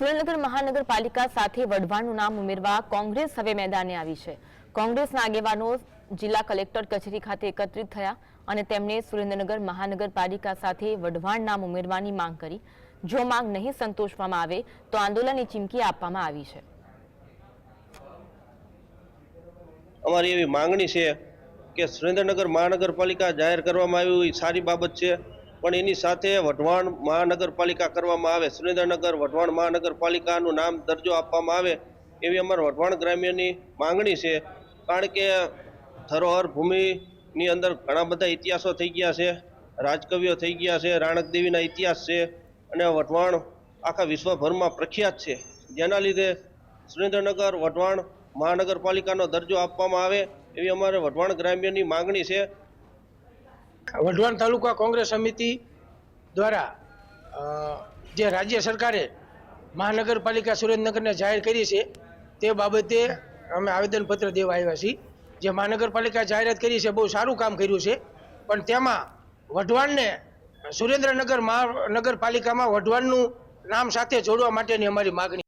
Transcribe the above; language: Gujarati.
સુરેન્દ્રનગર મહાનગરપાલિકા સાથે વઢવાણનું નામ ઉમેરવા કોંગ્રેસ હવે મેદાને આવી છે. કોંગ્રેસના આગેવાનો જિલ્લા કલેક્ટર કચેરી ખાતે એકત્રિત થયા અને તેમણે સુરેન્દ્રનગર મહાનગરપાલિકા સાથે વઢવાણ નામ ઉમેરવાની માંગ કરી. જો માંગ નહીં સંતોષવામાં આવે, તો આંદોલનની ચીમકી આપવામાં આવી છે. અમારી એવી માંગણી છે કે સુરેન્દ્રનગર મહાનગરપાલિકા જાહેર કરવામાં આવ્યું સારી બાબત છે. પણ એની સાથે વઢવાણ મહાનગરપાલિકા કરવામાં આવે, સુરેન્દ્રનગર વઢવાણ મહાનગરપાલિકાનું નામ દરજ્જો આપવામાં આવે એવી અમારા વઢવાણ ગ્રામ્યની માંગણી છે. કારણ કે ધરોહર ભૂમિની અંદર ઘણા બધા ઇતિહાસો થઈ ગયા છે, રાજકવિઓ થઈ ગયા છે રાણકદેવીના ઇતિહાસ છે અને વઢવાણ આખા વિશ્વભરમાં પ્રખ્યાત છે. જેના લીધે સુરેન્દ્રનગર વઢવાણ મહાનગરપાલિકાનો દરજ્જો આપવામાં આવે એવી અમારે વઢવાણ ગ્રામ્યની માંગણી છે. વઢવાણ તાલુકા કોંગ્રેસ સમિતિ દ્વારા જે રાજ્ય સરકારે મહાનગરપાલિકા સુરેન્દ્રનગરને જાહેર કરી છે, તે બાબતે અમે આવેદનપત્ર દેવા આવ્યા છીએ. જે મહાનગરપાલિકા જાહેરાત કરી છે, બહુ સારું કામ કર્યું છે. પણ તેમાં વઢવાણને સુરેન્દ્રનગર મહાનગરપાલિકામાં વઢવાણનું નામ સાથે જોડવા માટેની અમારી માગણી